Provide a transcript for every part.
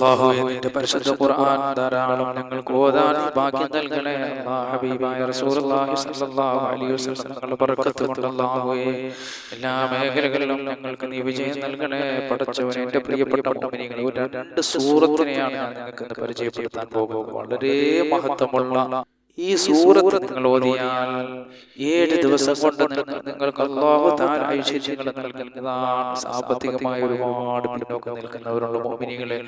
അള്ളാഹുവേ നിന്റെ പരിശുദ്ധ ഖുർആൻ ധാരാളം ഞങ്ങൾക്ക് ഓതാൻ ഭാഗ്യം നൽകണേ. ഹബീബായ റസൂലുള്ളാഹി സ്വല്ലല്ലാഹു അലൈഹി വസല്ലം തങ്ങളുടെ ബർക്കത്ത് കൊണ്ട് അല്ലാഹുവേ എല്ലാ മേഖലകളിലും ഞങ്ങൾക്ക് നീ വിജയം നൽകണേ. പടച്ചവനെ എന്റെ പ്രിയപ്പെട്ട മുഅ്മിനീങ്ങളെ രണ്ട് സൂറത്തിനെയാണ് ഞാൻ നിങ്ങൾക്ക് പരിചയപ്പെടുത്താൻ പോകുന്നത്. വളരെ മഹത്വമുള്ള ഈ സൂറത്ത് നിങ്ങൾ ഓതിയാൽ ഏഴ് ദിവസം കൊണ്ട് നിങ്ങൾക്ക് അള്ളാഹു താൻ ഐശ്വര്യങ്ങൾ നൽകുന്നതാണ് സാമ്പത്തികമായ ഒരുപാട് പിന്നോക്കം നിൽക്കുന്നവരുണ്ട് മോമിനികളെ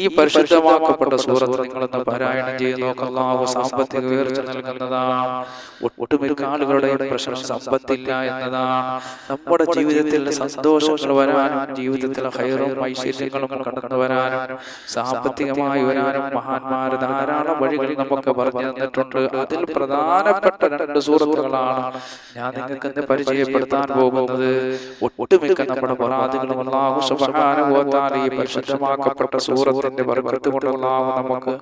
ഈ പരിശുദ്ധമാക്കപ്പെട്ട സൂറത്ത് നിങ്ങളൊന്ന് പാരായണം ചെയ്ത് നോക്ക്. അള്ളാഹു സാമ്പത്തിക ഉയർച്ച നൽകുന്നതാണ്. ഒട്ടുമിക്ക ആളുകളുടെയും പ്രശ്നം സമ്പത്തില്ല എന്നതാണ്. നമ്മുടെ ജീവിതത്തിൽ സന്തോഷങ്ങൾ വരാനും ജീവിതത്തിൽ ഹൈറും ഐശ്വര്യങ്ങളും കടന്നു വരാനും സാമ്പത്തികമായി വരാനും മഹാന്മാർ ധാരാളം വഴികൾ നമുക്ക് പറഞ്ഞു തന്നിട്ടുണ്ട്. അതിൽ പ്രധാനപ്പെട്ട രണ്ട് സൂറത്തുകളാണ്. ഞാൻ നിങ്ങൾക്ക് ഇന്ന് പരിചയപ്പെടുത്താൻ പോകുന്നത്? ഒട്ടുമിക്ക നമ്മുടെ പരാതികളും തആല ഈ പരിശുദ്ധമാക്കപ്പെട്ട സൂറത്തിന്റെ കൊണ്ട് നമുക്ക്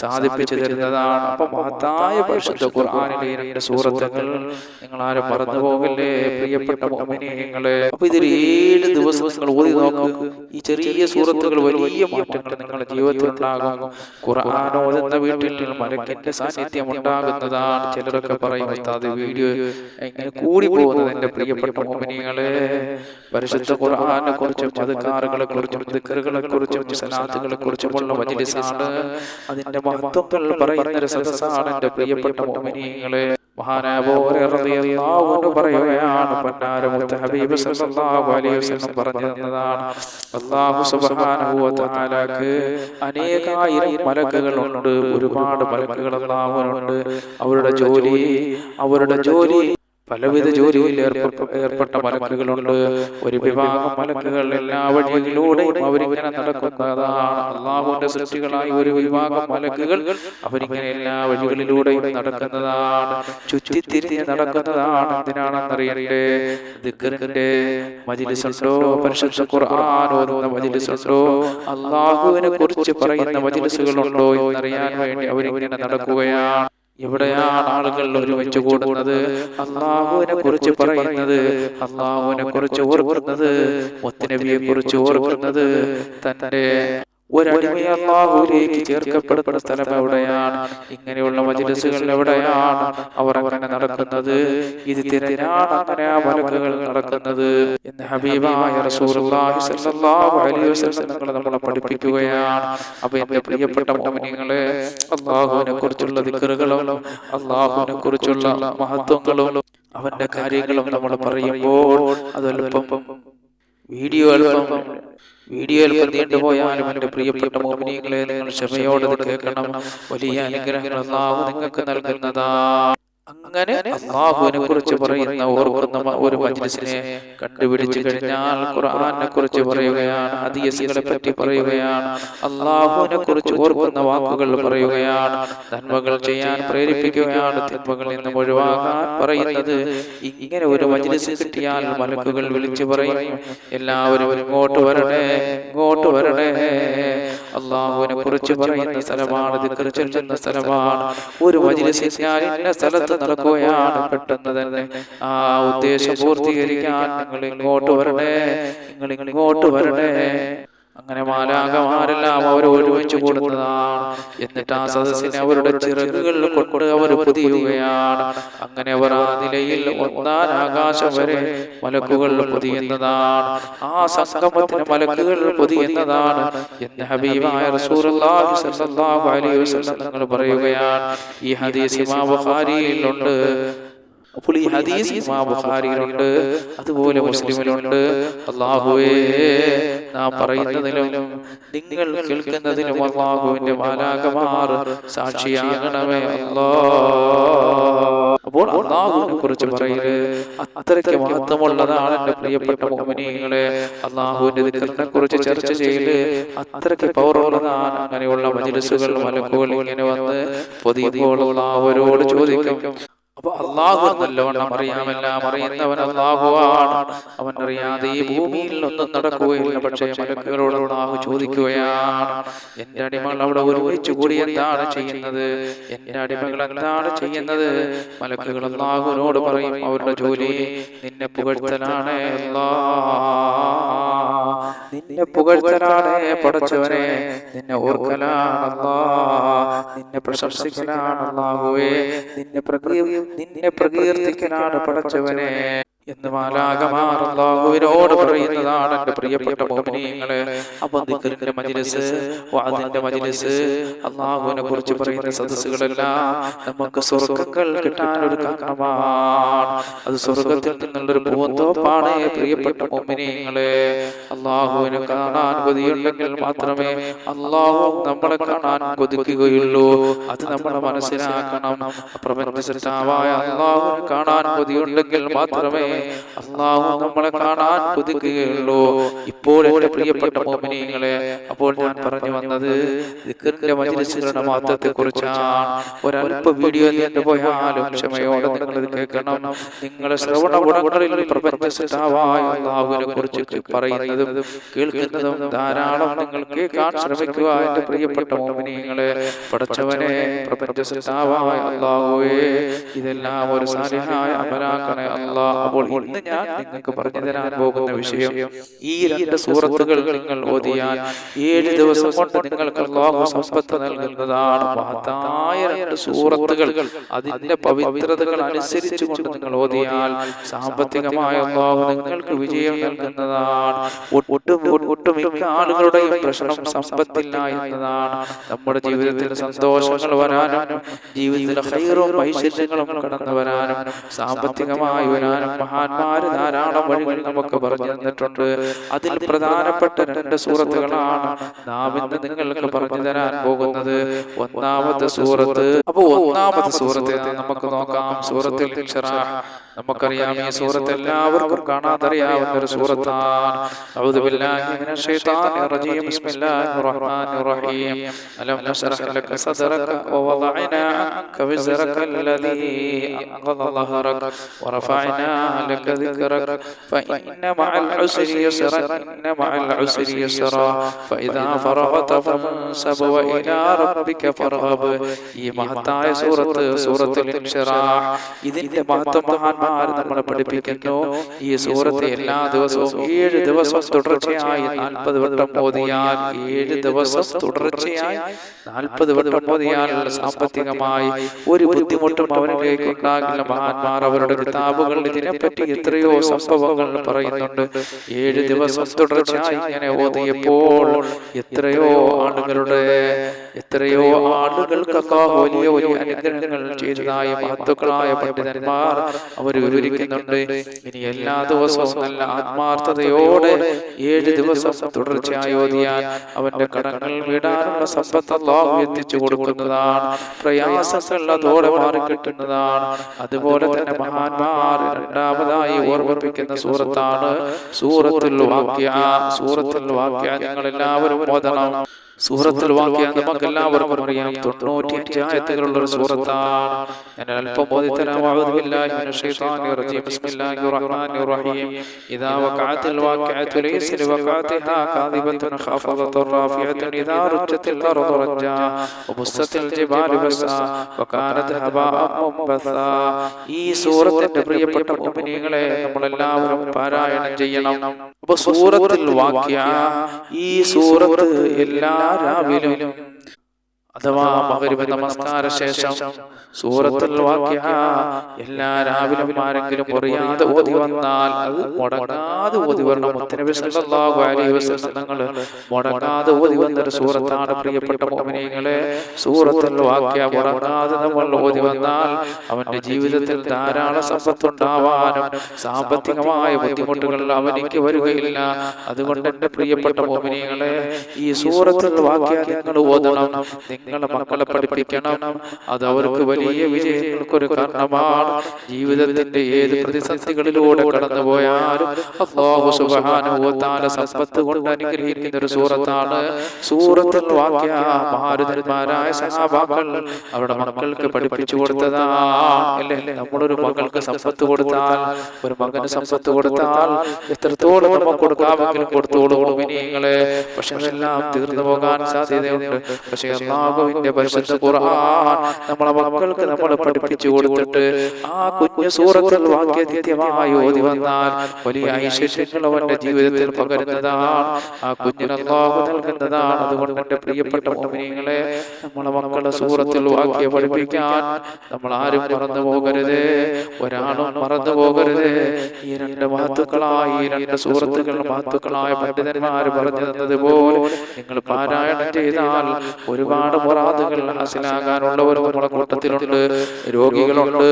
സാധിപ്പിച്ചു തരുന്നതാണ് അപ്പൊ മഹത്തായ പരിശുദ്ധ ഖുർആനിലെ രണ്ട് സൂറത്തുകൾ നിങ്ങൾ ആരും മറന്നു പോകല്ലേ പ്രിയപ്പെട്ട മുഅ്മിനീങ്ങളെ? അപ്പൊ ഇതിൽ ഏഴ് ദിവസം നിങ്ങൾ ഓതി നോക്കൂ. ഈ ചെറിയ സൂറത്തുകൾ വലിയ മാറ്റങ്ങൾ നിങ്ങളുടെ ജീവിതത്തിൽ ഉണ്ടാകും ഖുർആൻ ഓതുന്ന വീട്ടിൽ മരക്കിന്റെ സാന്നിധ്യം ഉണ്ടാകുന്നതാണ് ചിലരൊക്കെ പറയും അത് വീഡിയോ എങ്ങനെ കൂടി പോകുന്നത് എന്റെ പ്രിയപ്പെട്ട മോമിനികളെ പരിശുദ്ധ ഖുർആനെ കുറിച്ചും മതക്കാറുകളെ കുറിച്ചും ദിക്കറുകളെ കുറിച്ചും സലാത്തുകളെ കുറിച്ചുമുള്ള വലിയ അതിന്റെ മഹത്വങ്ങൾ പറയുന്ന ഒരു സദസ്സാണ് എന്റെ പ്രിയപ്പെട്ട മോമിനികളെ. പറയുകയാണ് അനേകായിരം മലക്കുകളുണ്ട് ഒരുപാട് മലക്കുകൾ അവരുടെ ജോലി അവരുടെ ജോലി പലവിധ ജോലിയിൽ ഏർപ്പെട്ട മലക്കുകളുണ്ട്. ഒരു വിഭാഗം മലക്കുകൾ എല്ലാ വഴികളിലൂടെയും അവരിങ്ങനെ നടക്കുന്നതാണ് അള്ളാഹുവിന്റെ സൃഷ്ടികളായി ഒരു വിഭാഗം മലക്കുകൾ അവരിങ്ങനെ എല്ലാ വഴികളിലൂടെയും നടക്കുന്നതാണ്. ചുറ്റിത്തിരിഞ്ഞ് നടക്കുന്നതാണ്. എന്തിനാണെന്നറിയണ്ടേ? മജിലിസുണ്ടോ? പരിശുദ്ധ ഖുർആൻ ഓതുന്ന മജിലിസുണ്ടോ? അള്ളാഹുവിനെ കുറിച്ച് പറയുന്ന മജിലിസുകളുണ്ടോ എന്നറിയാൻ വേണ്ടി അവരിങ്ങനെ നടക്കുകയാണ്. എവിടെയാണ് ആളുകൾ ഒരുമിച്ച് കൂടുന്നത്. അള്ളാഹുവിനെ കുറിച്ച് പറയുന്നത് അള്ളാഹുവിനെ കുറിച്ച് ഓർക്കുന്നത് മുത്തനബിയെ കുറിച്ച് ഓർക്കുന്നത് തന്റെ ഒരടിമയെ അള്ളാഹുലേക്ക് ചേർക്കപ്പെടുന്ന സ്ഥലം എവിടെയാണ്? ഇങ്ങനെയുള്ള മജിലസുകൾ എവിടെയാണ് അവർ അങ്ങനെ നടക്കുന്നത്? ഇത് തിരഞ്ഞാണ് അങ്ങനെ ആ മലക്കുകൾ നടക്കുന്നത് എന്ന് ഹബീബായ തങ്ങൾ നമ്മളെ പഠിപ്പിക്കുകയാണ്. അപ്പൊ എന്റെ പ്രിയപ്പെട്ട മോമിനികളെ അള്ളാഹുവിനെ കുറിച്ചുള്ള ദിക്കറുകളും അള്ളാഹുവിനെ കുറിച്ചുള്ള മഹത്വങ്ങളും അവന്റെ കാര്യങ്ങളും നമ്മൾ പറയുമ്പോൾ അതല്പം വീഡിയോ അല്പം വീഡിയോ പ്രതിയുണ്ട് നീണ്ടുപോയാലും എന്റെ പ്രിയപ്പെട്ട മോഹിനികളെ നിങ്ങൾ ക്ഷമയോടെ കേൾക്കണം. വലിയ അനുഗ്രഹങ്ങൾ നിങ്ങൾക്ക് നൽകുന്നതാ. അങ്ങനെ അള്ളാഹുവിനെ കുറിച്ച് പറയുന്ന ഓർക്കുന്ന ഒരു മജ്ലിസിനെ കണ്ടുപിടിച്ചു കഴിഞ്ഞാൽ ഖുർആനെ കുറിച്ച് പറയുകയാണ് ഹദീസുകളെ പറ്റി പറയുകയാണ് അള്ളാഹുവിനെ കുറിച്ച് ഓർക്കുന്ന വാക്കുകൾ പറയുകയാണ് നന്മകൾ ചെയ്യാൻ പ്രേരിപ്പിക്കുകയാണ് തിന്മകൾ നിന്ന് ഒഴിവാകാൻ പറയുന്നത് ഇങ്ങനെ ഒരു മജ്ലിസ് കിട്ടിയാൽ മലക്കുകൾ വിളിച്ചു പറയും എല്ലാവരും ഇങ്ങോട്ട് വരണേ ഇങ്ങോട്ട് വരണേ. അള്ളാഹുവിനെ കുറിച്ച് പറയുന്ന സ്ഥലമാണ് ചൊല്ലുന്ന സ്ഥലമാണ്. ഒരു മജ്ലിസ് ഞാൻ ഇന്ന സ്ഥലത്ത് നടക്കുകയാണ് പെട്ടെന്ന് ആ ഉദ്ദേശം പൂർത്തീകരിക്കാൻ നിങ്ങൾ ഇങ്ങോട്ട് വരണേ. നിങ്ങൾ ഇങ്ങോട്ട് വരണേ. അങ്ങനെ മാലാകമാരെല്ലാം അവർ ഒരുമിച്ച് കൂടുന്നതാണ്. എന്നിട്ട് ആ സദസ്സിനെ അവരുടെ ചിറകുകളിൽ കൊണ്ട് അവർ പൊതിയുകയാണ്. അങ്ങനെ അവർ ആ നിലയിൽ ഒന്നാം ആകാശം വരെ മലക്കുകൾ പൊതിയുന്നതാണ്. ആ സംഗമത്തിന് മലക്കുകൾ പൊതിയുന്നതാണ്. എന്ന് ഹബീബായ സ്വല്ലല്ലാഹു അലൈഹി വസല്ലം തങ്ങൾ പറയുകയാണ്. ഈ ഹദീസ് ഇമാം ബുഖാരിയിലുണ്ട്. അപ്പോൾ ഈ ഹദീസ് ഇമാം ബുഖാരിയിലുണ്ട്. അതുപോലെ മുസ്ലിമിലുണ്ട്. അള്ളാഹുവേ നാം പറയുന്നതിലും നിങ്ങൾ കേൾക്കുന്നതിലും അള്ളാഹുവിന്റെ മാലാകമാർ സാക്ഷിയാകണമേ അല്ലോ അപ്പോൾ അള്ളാഹുവിനെ കുറിച്ച് പറയൽ അത്രയ്ക്ക് മഹത്വമുള്ളതാണ് എന്റെ പ്രിയപ്പെട്ട മോമിനികളെ അള്ളാഹുവിന്റെ ദിക്കറിനെ കുറിച്ച് ചർച്ച ചെയ്യൽ അത്രയ്ക്ക് പവറുള്ളതാണ് അങ്ങനെയുള്ള മജിലിസുകൾ മലക്കുകൾ ഇങ്ങനെ വന്ന് പൊതിയുമ്പോൾ അവരോട് ചോദിക്കും. അപ്പൊ അള്ളാഹു നല്ലവണ്ണം അറിയാമെല്ലാം അറിയുന്നവൻ അള്ളാഹുവാണ്. അവൻ അറിയാതെ ഈ ഭൂമിയിൽ ഒന്നും നടക്കുകയില്ല. പക്ഷേ മലക്കുകളോട് അള്ളാഹു ചോദിക്കുകയാണ്. എന്റെ അടിമകൾ അവിടെ ഒരുമിച്ച് കൂടി എന്താണ് ചെയ്യുന്നത്? എന്റെ അടിമകൾ എന്താണ് ചെയ്യുന്നത്? മലക്കുകൾ അള്ളാഹുവിനോട് പറയും അവരുടെ ജോലി നിന്നെ പുകഴ്ത്തലാണ്. അല്ലാ നിന്നെ പുകഴ്ത്തലാണ്. പടച്ചവനെ നിന്നെ ഓർക്കലാണല്ലാ നിന്നെ പ്രശംസിക്കലാണ്. അല്ലാഹുവേ നിന്നെ പ്രകീ നിന്നെ പ്രകീർത്തിക്കലാണ് പടച്ചവനെ. എന്ന് മാലാകമാർ അള്ളാഹുവിനോട് പറയുന്നതാണ് എന്റെ പ്രിയപ്പെട്ട മോമിനിയങ്ങളെ അപ്പൊ ദിക്കറിന്റെ മജിലിസ് വാദിന്റെ മജിലിസ് അള്ളാഹുവിനെ കുറിച്ച് പറയുന്ന സദസ്സുകളെല്ലാം നമുക്ക് സ്വർഗങ്ങൾ കിട്ടാൻ ഒരു കാരണമാണ്. അത് സ്വർഗത്തിൽ നിന്നുള്ളൊരു പൂന്തോപ്പാണ് പ്രിയപ്പെട്ട മോമിനിയങ്ങളെ അള്ളാഹുവിനെ കാണാൻ കൊതിയുണ്ടെങ്കിൽ മാത്രമേ അള്ളാഹു നമ്മളെ കാണാൻ കൊതിക്കുകയുള്ളൂ. അത് നമ്മളെ മനസ്സിലാക്കണം. പ്രപഞ്ച സൃഷ്ടാവായ അള്ളാഹുവിനെ കാണാൻ കൊതിയുണ്ടെങ്കിൽ മാത്രമേ അള്ളാഹു നമ്മളെ കാണാൻ കൊതിക്കുകയുള്ളൂ. ഇപ്പോൾ എന്റെ പ്രിയപ്പെട്ട മോമിനിയങ്ങളെ അപ്പോൾ ഞാൻ പറഞ്ഞു വന്നത് ദിക്കറിന്റെ മജിലിസുകളുടെ മഹത്വത്തെ കുറിച്ചാണ് ഒരല്പ വീഡിയോ നീണ്ടു പോയാലും ക്ഷമയോടെ നിങ്ങൾ ഇത് കേൾക്കണം. നിങ്ങളെ ശ്രവണ ഗുണങ്ങളിൽ പ്രപഞ്ച സൃഷ്ടാവായ അള്ളാഹുവിനെ കുറിച്ച് പറയുന്നതും കേൾക്കുന്നതും ധാരാളം നിങ്ങൾ കേൾക്കാൻ ശ്രമിക്കുക എന്റെ പ്രിയപ്പെട്ട മോമിനിയങ്ങളെ പടച്ചവനെ പ്രപഞ്ച സൃഷ്ടാവായ അള്ളാഹുവേ ഇതെല്ലാം ഒരു സാരിഹായ അമലാക്കണേ അള്ളാഹ് അപ്പോൾ ഇന്ന് ഞാൻ നിങ്ങൾക്ക് പറഞ്ഞു തരാൻ പോകുന്ന വിഷയം ഈ രണ്ട് സൂറത്തുകൾ നിങ്ങൾ ഓതിയാൽ ഏഴ് ദിവസം കൊണ്ട് നിങ്ങൾക്ക് ലോക സമ്പത്ത് നൽകുന്നതാണ് മഹത്തായ രണ്ട് സൂറത്തുകൾ അതിന്റെ പവിത്രതകൾ അനുസരിച്ച് കൊണ്ട് നിങ്ങൾ ഓതിയാൽ സാമ്പത്തികമായ ലോകം നിങ്ങൾക്ക് വിജയം നൽകുന്നതാണ്. ഒട്ടും ഒട്ടുമിക്ക ആളുകളുടെയും പ്രശ്നം സമ്പത്തില്ല എന്നതാണ്. നമ്മുടെ ജീവിതത്തിൽ സന്തോഷങ്ങൾ വരാനും ജീവിതത്തിൽ ഹൈറോ ഐശ്വര്യങ്ങളും കടന്നു വരാനും സാമ്പത്തികമായി വരാനും മഹാന്മാര് ധാരാളം വഴികൾ നമുക്ക് പറഞ്ഞു തന്നിട്ടുണ്ട്. അതിൽ പ്രധാനപ്പെട്ട രണ്ട് സൂറത്തുകളാണ് നാം ഇന്ന് നിങ്ങൾക്ക് പറഞ്ഞു തരാൻ പോകുന്നത്. ഒന്നാമത്തെ സൂറത്ത്. അപ്പൊ ഒന്നാമത്തെ സൂറത്ത് നമുക്ക് നോക്കാം. സൂറത്തിൽ. നമുക്കറിയാം ഈ സൂറത്ത് എല്ലാവർക്കും കാണാതറിയാവുന്ന ഒരു സൂറത്താണ് أعوذ بالله من الشيطان الرجيم بسم الله الرحمن الرحيم ألم نشرح لك صدرك ووضعنا عنك وزرك الذي أنقض ظهرك ورفعنا لك ذكرك فإن مع العسر يسرا إن مع العسر يسرا فإذا فرغت فانصب وإلى ربك فارغب ഈ മഹത്തായ സൂറത്ത് സൂറത്തുൽ ഇൻഷിറാഹ് ഇതിന്റെ മഹത്വം മഹാന്മാർ നമ്മളെ പഠിപ്പിക്കുന്നു. ഈ സൂറത്ത് എല്ലാ ദിവസവും ഏഴ് ദിവസം തുടർച്ചയായി നാൽപ്പത് വട്ടം ഓതിയാൽ ഏഴ് ദിവസം തുടർച്ചയായി നാൽപ്പത് വട്ടം ഓതിയാൽ സാമ്പത്തികമായി ഒരു ബുദ്ധിമുട്ടും അവനിലേക്ക് ഉണ്ടാകില്ല. മഹാന്മാർ അവരുടെ കിതാബുകൾ ഇതിനെപ്പറ്റി എത്രയോ സംഭവങ്ങൾ പറയുന്നുണ്ട്. ഏഴ് ദിവസം തുടർച്ചയായി ഇങ്ങനെ ഓതിയപ്പോൾ എത്രയോ ആളുകളുടെ എത്രയോ ആളുകൾക്കൊക്കെ വലിയ വലിയ അനുഗ്രഹങ്ങൾ ചെയ്തതായ മഹത്തുക്കളായ പണ്ഡിതന്മാർ അവർ വിവരിക്കുന്നുണ്ട് ഇനി എല്ലാ ദിവസവും നല്ല ആത്മാർത്ഥതയോടെ ഏഴ് ദിവസം തുടർച്ചയായി ഓതിയാൽ അവന്റെ കടങ്ങൾ വിടാനുള്ള സമ്പത്ത് അല്ലാഹു എത്തിച്ചു കൊടുക്കുന്നതാണ്. പ്രയാസങ്ങൾ അതോടെ മാറിക്കിട്ടുന്നതാണ് അതുപോലെ തന്നെ മഹാന്മാർ രണ്ടാമതായി ഓർമ്മിപ്പിക്കുന്ന സൂറത്താണ് സൂറത്തുൽ വാക്യ. സൂറത്തുൽ വാക്യ. നിങ്ങൾ എല്ലാവരും ഓതണം. സൂറത്തുൽ നമുക്ക് എല്ലാവർക്കും അറിയാം. തൊണ്ണൂറ്റിയഞ്ച് ആയത്തുകളുള്ള ഒരു സൂറത്താണ്. ഞാൻ അല്പം ഈ സൂറത്തിന്റെ പ്രിയപ്പെട്ട നമ്മളെല്ലാവരും പാരായണം ചെയ്യണം. അപ്പൊ സൂറത്തിൽ വാക്യ ഈ സൂറത്ത് എല്ലാ രാവിലും അഥവാ മകരുവ നമസ്കാര ശേഷം സൂറത്തുൽ വാക്യ എല്ലാ രാവിലും ആരെങ്കിലും അറിയാതെ ഓതി വന്നാൽ അത് മുടങ്ങാതെ ഓതി വരണം. മുത്തനബി സല്ലല്ലാഹു അലൈഹി വസല്ലം തങ്ങൾ മുടങ്ങാതെ ഓതി വന്ന ഒരു സൂറത്താണ് പ്രിയപ്പെട്ട മുഅ്മിനീങ്ങളെ സൂറത്തുൽ വാക്യ മുടങ്ങാതെ നമ്മൾ ഓതി വന്നാൽ അവന്റെ ജീവിതത്തിൽ ധാരാളം സമ്പത്തുണ്ടാവാനും സാമ്പത്തികമായ ബുദ്ധിമുട്ടുകൾ അവനിക്ക് വരികയില്ല. അതുകൊണ്ട് എന്റെ പ്രിയപ്പെട്ട മോമിനികളെ ഈ സൂറത്തുൽ വാക്യ നിങ്ങൾ ഓതണം. നിങ്ങളെ മക്കളെ പഠിപ്പിക്കണം. അത് അവർക്ക് വലിയ വിജയങ്ങൾക്കൊരു കാരണമാണ്. ജീവിതത്തിന്റെ ഏത് പ്രതിസന്ധികളിലൂടെ കടന്നുപോയാലും അല്ലാഹു സുബ്ഹാനഹു വ തആല സമ്പത്ത് കൊണ്ട് അനുഗ്രഹിക്കുന്ന ഒരു സൂറത്താണ്. സൂറത്തുൽ വാക്യ. മഹാരുതന്മാരായ സഹാബാക്കൾ അവരുടെ മക്കൾക്ക് പഠിപ്പിച്ചു കൊടുത്തതാ. അല്ലേ? നമ്മളൊരു മകൾക്ക് സമ്പത്ത് കൊടുത്താൽ ഒരു മകന് സമ്പത്ത് കൊടുത്താൽ എത്രത്തോളം നമുക്ക് കൊടുക്കാമെങ്കിലും കൊടുത്തോളൂ മിനിങ്ങളെ പക്ഷെ അതെല്ലാം തീർന്നു പോകാൻ സാധ്യതയുണ്ട്. പക്ഷെ അള്ളാഹു അള്ളാഹുവിന്റെ പരിശുദ്ധ ഖുർആൻ നമ്മളെ മക്കൾക്ക് നമ്മൾ പഠിപ്പിച്ചു കൊടുത്തിട്ട് ആ കുഞ്ഞു സൂറത്തിൽ വാക്യനിത്യമായി ഓതി വന്നാൽ വലിയ ഐശ്വര്യങ്ങൾ അവന്റെ ജീവിതത്തിൽ പകരുന്നതാണ്. ആ കുഞ്ഞിന് അള്ളാഹു നൽകുന്നതാണ് അതുകൊണ്ട് എന്റെ പ്രിയപ്പെട്ട മോമിനികളെ നമ്മളെ മക്കളെ സൂറത്തിൽ വാക്യ പഠിപ്പിക്കാൻ നമ്മൾ ആരും മറന്നു പോകരുത്. ഒരാളും മറന്നു പോകരുത്. ഈ രണ്ട് മഹത്തുക്കളായ ഈ രണ്ട് സുഹൃത്തുക്കൾ മഹത്തുക്കളായ പണ്ഡിതന്മാർ പറഞ്ഞു തന്നതുപോലെ നിങ്ങൾ പാരായണം ചെയ്താൽ ഒരുപാട് മുറാദുകൾ ഹാസിലാകാനുള്ളവർ നമ്മുടെ കൂട്ടത്തിലുണ്ട്. രോഗികളുണ്ട്.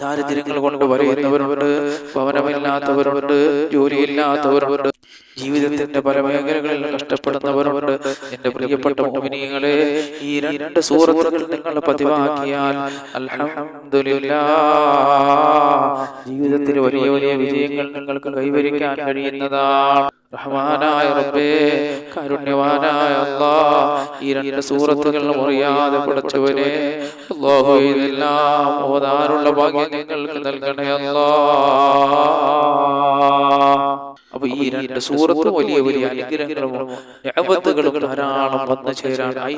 ദാരിദ്ര്യങ്ങൾ കൊണ്ട് വരയുന്നവരുണ്ട് ഭവനമില്ലാത്തവരുണ്ട്. ജോലിയില്ലാത്തവരുണ്ട്. ജീവിതത്തിന്റെ പല മേഖലകളിൽ കഷ്ടപ്പെടുന്നവരുണ്ട്. എന്റെ പ്രിയപ്പെട്ട മോമിനിയങ്ങളെ ഈ രണ്ട് സൂറത്തുകൾ നിങ്ങൾ പതിവാക്കിയാൽ അൽഹംദുലില്ലാ ജീവിതത്തിൽ വലിയ വലിയ വിജയങ്ങൾ നിങ്ങൾക്ക് കൈവരിക്കാൻ കഴിയുന്നതാണ്. റഹ്മാനായ റബ്ബേ കാരുണ്യവാനായ അല്ലാ ഈ രണ്ട് സൂറത്തുകൾ മുറിയാതെ പഠിച്ചവനെ അല്ലാഹു ഇതെല്ലാം ഓതാനുള്ള ഭാഗ്യം നിങ്ങൾക്ക് നൽകണേ അല്ലാ അപ്പൊ ഈ രണ്ട് സൂറത്ത് വലിയ വലിയ അനുഗ്രഹങ്ങളും ഞാപത്തുകളും ധാരാളം വന്നു ചേരാനായി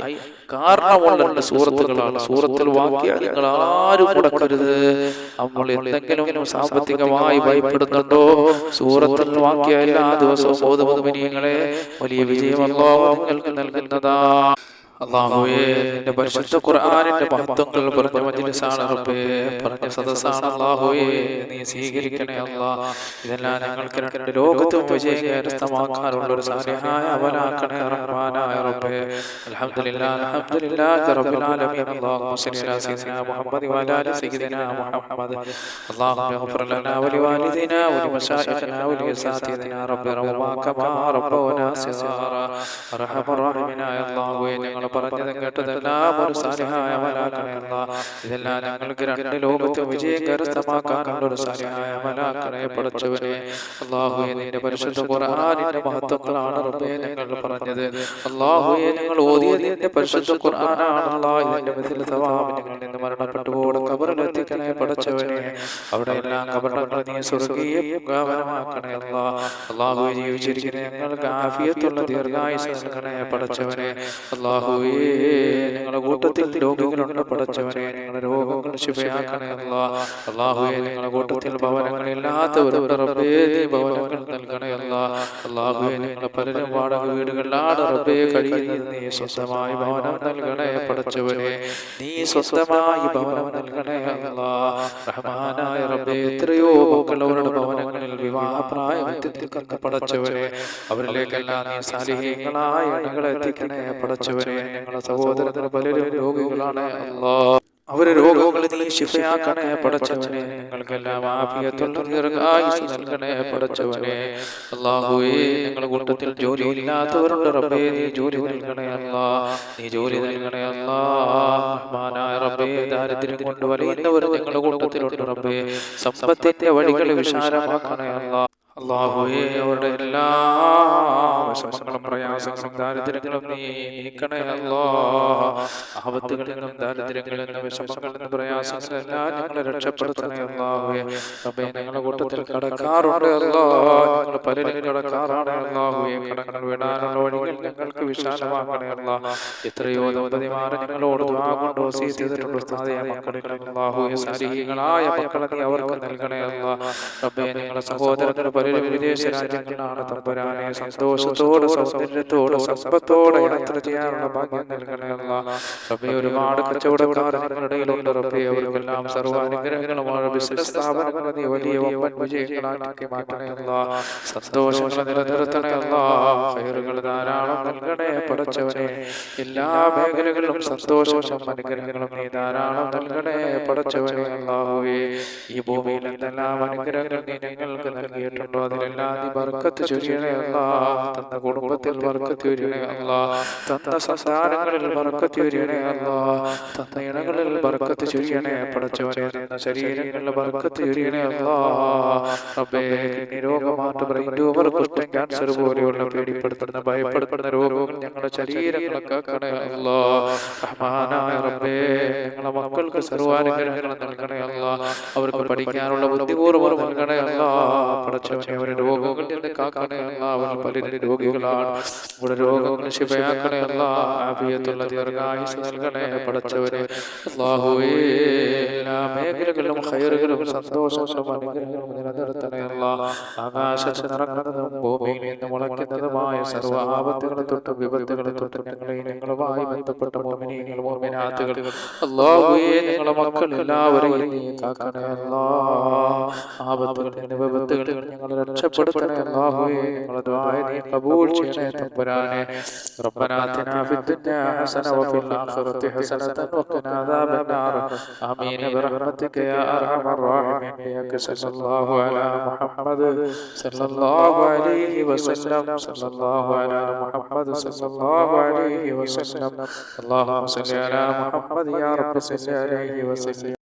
കാരണമുള്ള രണ്ട് സൂറത്തുകളാണ്. സൂറത്തിൽ വാക്യങ്ങൾ ആരും മുടക്കരുത്. നമ്മൾ എന്തെങ്കിലും സാമ്പത്തികമായി ഭയപ്പെടുന്നുണ്ടോ? സൂറത്തിൽ വാക്യ എല്ലാ ദിവസവും ബോധബോധമിനിയങ്ങളെ വലിയ വിജയമല്ലോ നിങ്ങൾക്ക് നൽകുന്നതാ. അള്ളാഹുവേ നിന്റെ പരിശുദ്ധ ഖുർആനിന്റെ മഹത്വങ്ങൾ പറഞ്ഞ മജ്ലിസാണ് റബ്ബേ. പറഞ്ഞ സദസ്സാണ് അള്ളാഹുവേ. നീ സ്വീകരിക്കണേ അല്ലാ ഇതെല്ലാം ഞങ്ങൾക്ക് രണ്ട് ലോകത്തും വിജയം കരസ്ഥമാക്കാനുള്ള ഒരു സാലിഹായ അവലാക്കണേ റഹ്മാനായ റബ്ബേ. അൽഹംദുലില്ലാ അൽഹംദുലില്ലാഹി റബ്ബിൽ ആലമീൻ. അല്ലാഹുമ്മ സ്വല്ലി അലാ സയ്യിദിനാ മുഹമ്മദ് വഅലാ ആലി സയ്യിദിനാ മുഹമ്മദ്. അല്ലാഹുമ്മ ഗ്ഫിർ ലനാ വലിവാലിദിനാ വലി വലിഅസാതിദിനാ റബ്ബി റബ്ബാ കമാ റബ്ബനാ സിഗാറ അർഹമർ റഹീമിനായ അല്ലാഹുവേ ഞങ്ങൾ പറഞ്ഞതും കേട്ടതെല്ലാം ഒരു സാലിഹായ അമലാക്കണേ അല്ലാ ഇതെല്ലാം ഞങ്ങൾക്ക് രണ്ട് ലോകത്ത് വിജയം കരസ്ഥമാക്കാനുള്ള ഒരു സാലിഹായ അമലാക്കണേ പഠിച്ചവനെ അള്ളാഹുയെ നിന്റെ പരിശുദ്ധ ഖുർആനിന്റെ മഹത്വങ്ങളാണ് റബ്ബേ ഞങ്ങൾ പറഞ്ഞത്. അള്ളാഹുയെ ഞങ്ങൾ ഓതിയതിന്റെ പരിശുദ്ധ ഖുർആനാണ് അല്ലാ ഇതിന്റെ ബദൽ സവാബ് ഞങ്ങൾ മരണപ്പെട്ടു പോടെ കബറിലെത്തിക്കണേ പഠിച്ചവനെ അവിടെ എല്ലാം കബറങ്ങൾ നീ സ്വർഗീയ ഗാവനമാക്കണേ അല്ലാ അള്ളാഹുയെ ജീവിച്ചിരിക്കുന്ന ഞങ്ങൾക്ക് ആഫിയത്തുള്ള ദീർഘായുസ് നൽകണേ പഠിച്ചവനെ അള്ളാഹുവേ നിങ്ങളുടെ കൂട്ടത്തിൽ രോഗികളുണ്ട് പടച്ചവനെ ഞങ്ങളുടെ രോഗങ്ങൾ ശുഭയാക്കണേ അല്ലാ. അള്ളാഹുവേ നിങ്ങളുടെ കൂട്ടത്തിൽ ഭവനങ്ങളില്ലാത്തവരുടെ റബ്ബേ നീ ഭവനങ്ങൾ നൽകണേ അല്ലാ. അള്ളാഹുവേ ഞങ്ങൾ പലരും വാടക വീടുകളിലാണ് റബ്ബേ കഴിയുന്നത് നീ സ്വന്തമായി ഭവനം നൽകണേ പടച്ചവനെ നീ സ്വന്തമായി ഭവനം നൽകണേ അല്ലാ. റഹ്മാനായ റബ്ബേ എത്രയോ മക്കളവരുടെ ഭവനങ്ങളിൽ വിവാഹപ്രായമെത്തി നിൽക്കുന്ന പടച്ചവനെ അവരിലേക്കെല്ലാം നീ സാലിഹ്യങ്ങളായ ഇണകളെ എത്തിക്കണേ പടച്ചവനെ ഞങ്ങളുടെ സഹോദരങ്ങൾ പലരും രോഗികളാണ്. അല്ലാ അവരെ രോഗങ്ങളിൽ നീ ശിഫയാക്കണേ പടച്ചവനെ ഞങ്ങൾക്കെല്ലാം ആഫിയത്തുള്ള ദീർഘായുസ് നൽകണേ പടച്ചവനെ അല്ലാഹുവേ ഞങ്ങളുടെ കൂട്ടത്തിൽ ജോലി ഇല്ലാത്തവരുണ്ട് റബ്ബേ നീ ജോലി നൽകണേ അല്ലാ. നീ ജോലി നൽകണേ അല്ലാ. റബ്ബേ ദാരിദ്ര്യം കൊണ്ട് വലയുന്നവർ ഞങ്ങളുടെ കൂട്ടത്തിലുണ്ട് റബ്ബേ. സമ്പത്തിന്റെ വഴികൾ വിശാലമാക്കണേ അല്ലാ. അള്ളാഹുവേ അവരുടെ എല്ലാ വിഷമങ്ങളും പ്രയാസങ്ങളും ദാരിദ്ര്യങ്ങളും നീ നീക്കണേ അല്ലോ. ആപത്തുകളിൽ നിന്നും ദാരിദ്ര്യങ്ങളിൽ നിന്നും വിഷമങ്ങളിൽ നിന്നും പ്രയാസങ്ങളെല്ലാം ഞങ്ങളെ രക്ഷപ്പെടുത്തണേ അല്ലാഹുവേ. റബ്ബേ ഞങ്ങളുടെ കൂട്ടത്തിൽ കടക്കാറുണ്ട് അല്ലോ ഞങ്ങൾ പലരും കടക്കാറാണ് അല്ലാഹുവേ. കടങ്ങൾ വിടാനുള്ള വഴികൾ ഞങ്ങൾക്ക് വിശാലമാക്കണേ അല്ലാ എത്രയോ ദമ്പതിമാരെ ഞങ്ങളോട് കൊണ്ട് ചെയ്തിട്ടുണ്ട് മക്കളിൽ അല്ലാഹുവേ സാലിഹികളായ മക്കളെ നീ അവർക്ക് നൽകണേ അല്ലാ റബ്ബേ ഞങ്ങളുടെ സഹോദരങ്ങൾ പലരും വിദേശ രാജ്യങ്ങളിലാണ് തമ്പുരാനെ സന്തോഷത്തോടെ സൗന്ദര്യത്തോടെ സമ്പത്തോടെ യാത്ര ചെയ്യാനുള്ള ഭാഗ്യം നൽകണേ അല്ലാ. റബ്ബേ ഒരുപാട് കച്ചവടക്കാർ ഞങ്ങളുടെ ഇടയിലുണ്ട് റബ്ബേ. അവർക്കെല്ലാം സർവാനുഗ്രഹങ്ങളുമാണ് ബിസിനസ് സ്ഥാപനങ്ങൾ നീ വലിയ ഒമ്പൻ വിജയങ്ങളാക്കി മാറ്റണേ അല്ലാ. സന്തോഷങ്ങൾ നിലനിർത്തണേ അല്ലാ. ധാരാളം നൽകണേ പടച്ചവനെ. എല്ലാ മേഖലകളിലും സന്തോഷവും അനുഗ്രഹങ്ങളും നീ ധാരാളം നൽകണേ പടച്ചവനെ അല്ലാഹുവേ. ഈ ഭൂമിയിൽ എന്തെല്ലാം അനുഗ്രഹങ്ങൾ നീ ഞങ്ങൾക്ക് നൽകിയിട്ടുണ്ടോ അതിലെല്ലാം നീ ബർക്കത്ത് ചൊരിയണേ അല്ലാ തന്ന കുടുംബത്തിൽ ബർക്കത്ത് ചൊരിയണേ അല്ലാ തന്ന സംസ്ഥാനങ്ങളിൽ ബർക്കത്ത് ചൊരിയണേ അല്ലാ തന്ന ഇണകളിൽ ബർക്കത്ത് ചൊരിയണേ പടച്ചവനെ തന്ന ശരീരങ്ങളിൽ ബർക്കത്ത് ചൊരിയണേ അല്ലാ റബ്ബേ രോഗമായിട്ട് ബ്രെയിൻ ട്യൂമർ കുഷ്ഠം ക്യാൻസർ പോലെയുള്ള പേടിപ്പെടുത്തുന്ന ഭയപ്പെടുത്തുന്ന രോഗങ്ങൾ ഞങ്ങളുടെ ശരീരങ്ങളൊക്കെ കണേ അല്ലാ റഹ്മാനായ റബ്ബേ ഞങ്ങളുടെ മക്കൾക്ക് സർവാനുഗ്രഹങ്ങൾ നൽകണേ അല്ലാ അവർക്ക് പഠിക്കാനുള്ള ബുദ്ധിപൂർവം നൽകണേ അല്ലാ പടച്ചവനെ അവരുടെ രോഗങ്ങളിൽ നിന്ന് കാക്കണേ അല്ല പലരും രോഗികളാണ്. ഇവിടെ രോഗങ്ങൾ ശിവയാക്കണേ അല്ല ആഫിയത്തുള്ള ദീർഘായുസ് നൽകണേ പഠിച്ചവരെ. അള്ളാഹുവേ എല്ലാ മേഖലകളിലും ഹൈറുകളും സന്തോഷങ്ങളും അനുഗ്രഹങ്ങളും നിലനിർത്തണേ അല്ല. ആകാശത്ത് നിറങ്ങുന്നതും ഭൂമിയിൽ നിന്ന് മുളയ്ക്കുന്നതുമായ സർവ ആപത്തുകളെ തൊട്ട് വിപത്തുകളെ തൊട്ട് ഞങ്ങളെ ഞങ്ങളുമായി ബന്ധപ്പെട്ട മോമിനിയങ്ങൾ മോമിനാത്തുകൾ അള്ളാഹുവേ ഞങ്ങളെ മക്കൾ എല്ലാവരെയും നീ കാക്കണേ അല്ലാ. ആപത്തുകൾ വിപത്തുകൾ ഞങ്ങളെ രക്ഷപ്പെടുത്തണേ അല്ലാഹുവേ ഞങ്ങളെ ദുആ നീ കബൂൽ ചെയ്യണേ തമ്പുരാനെ ربنا آتنا في الدنيا حسنة وفي الآخرة حسنة وقنا عذاب النار آمين برحمتك يا أرحم الراحمين بك صلى الله على محمد صلى الله عليه وسلم صلى الله على محمد صلى الله عليه وسلم اللهم صل على محمد يا رب صل عليه وسلم